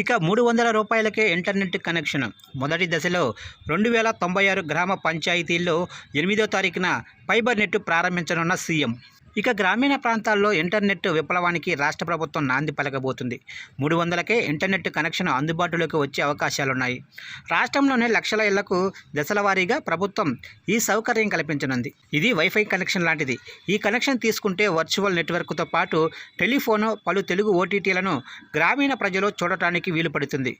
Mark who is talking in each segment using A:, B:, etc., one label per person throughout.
A: ఇక మూడు వందల రూపాయలకే ఇంటర్నెట్ కనెక్షన్. మొదటి దశలో రెండు వేల తొంభై ఆరు గ్రామ పంచాయతీల్లో ఎనిమిదో తారీఖున ఫైబర్ నెట్ ప్రారంభించనున్న సీఎం. ఇక గ్రామీణ ప్రాంతాల్లో ఇంటర్నెట్ విప్లవానికి రాష్ట్ర ప్రభుత్వం నాంది పలకబోతుంది. మూడు వందలకే ఇంటర్నెట్ కనెక్షన్ అందుబాటులోకి వచ్చే అవకాశాలున్నాయి. రాష్ట్రంలోని లక్షల ఇళ్ళకు దశల వారీగా ప్రభుత్వం ఈ సౌకర్యం కల్పించనుంది. ఇది వైఫై కనెక్షన్ లాంటిది. ఈ కనెక్షన్ తీసుకుంటే వర్చువల్ నెట్వర్క్తో పాటు టెలిఫోను పలు తెలుగు ఓటీటీలను గ్రామీణ ప్రజలు చూడటానికి వీలు పడుతుంది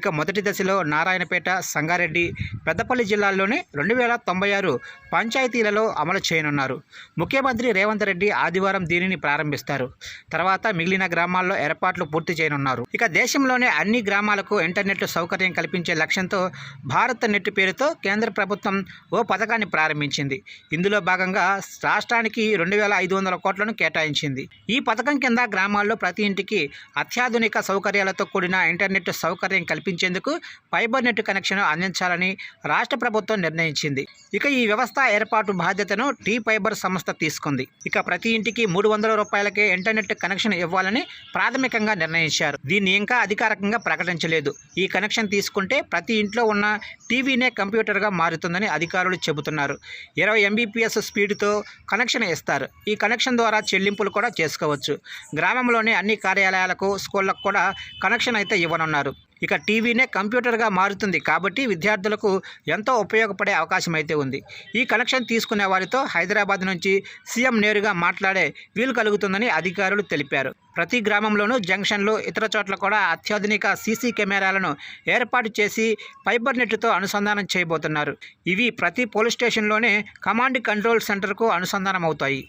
A: ఇక మొదటి దశలో నారాయణపేట సంగారెడ్డి పెద్దపల్లి జిల్లాల్లోనే రెండు వేల తొంభై ఆరు పంచాయతీలలో అమలు చేయనున్నారు. ముఖ్యమంత్రి రేవంత్ రెడ్డి ఆదివారం దీనిని ప్రారంభిస్తారు. తర్వాత మిగిలిన గ్రామాల్లో ఏర్పాట్లు పూర్తి చేయనున్నారు. ఇక దేశంలోనే అన్ని గ్రామాలకు ఇంటర్నెట్ సౌకర్యం కల్పించే లక్ష్యంతో భారత్ నెట్ పేరుతో కేంద్ర ప్రభుత్వం ఓ పథకాన్ని ప్రారంభించింది. ఇందులో భాగంగా రాష్ట్రానికి రెండు వేల ఐదు వందల కోట్లను కేటాయించింది. ఈ పథకం కింద గ్రామాల్లో ప్రతి ఇంటికి అత్యాధునిక సౌకర్యాలతో కూడిన ఇంటర్నెట్ సౌకర్యం కల్పించేందుకు ఫైబర్ నెట్ కనెక్షన్ అందించాలని రాష్ట్ర ప్రభుత్వం నిర్ణయించింది. ఇక ఈ వ్యవస్థ ఏర్పాటు బాధ్యతను టీ ఫైబర్ సంస్థ తీసుకుంది. ఇక ప్రతి ఇంటికి మూడు వందల రూపాయలకే ఇంటర్నెట్ కనెక్షన్ ఇవ్వాలని ప్రాథమికంగా నిర్ణయించారు. దీన్ని ఇంకా అధికారికంగా ప్రకటించలేదు. ఈ కనెక్షన్ తీసుకుంటే ప్రతి ఇంట్లో ఉన్న టీవీనే కంప్యూటర్గా మారుతుందని అధికారులు చెబుతున్నారు. ఇరవై ఎంబీపీఎస్ స్పీడ్తో కనెక్షన్ ఇస్తారు. ఈ కనెక్షన్ ద్వారా చెల్లింపులు కూడా చేసుకోవచ్చు. గ్రామంలోని అన్ని కార్యాలయాలకు స్కూళ్ళకు కూడా కనెక్షన్ అయితే ఇవ్వనున్నారు. ఇక టీవీనే కంప్యూటర్గా మారుతుంది కాబట్టి విద్యార్థులకు ఎంతో ఉపయోగపడే అవకాశం అయితే ఉంది. ఈ కనెక్షన్ తీసుకునే వారితో హైదరాబాద్ నుంచి సీఎం నేరుగా మాట్లాడే వీలు కలుగుతుందని అధికారులు తెలిపారు. ప్రతి గ్రామంలోనూ జంక్షన్లు ఇతర చోట్ల కూడా అత్యాధునిక సీసీ కెమెరాలను ఏర్పాటు చేసి ఫైబర్ నెట్తో అనుసంధానం చేయబోతున్నారు. ఇవి ప్రతి పోలీస్ స్టేషన్లోనే కమాండ్ కంట్రోల్ సెంటర్కు అనుసంధానం అవుతాయి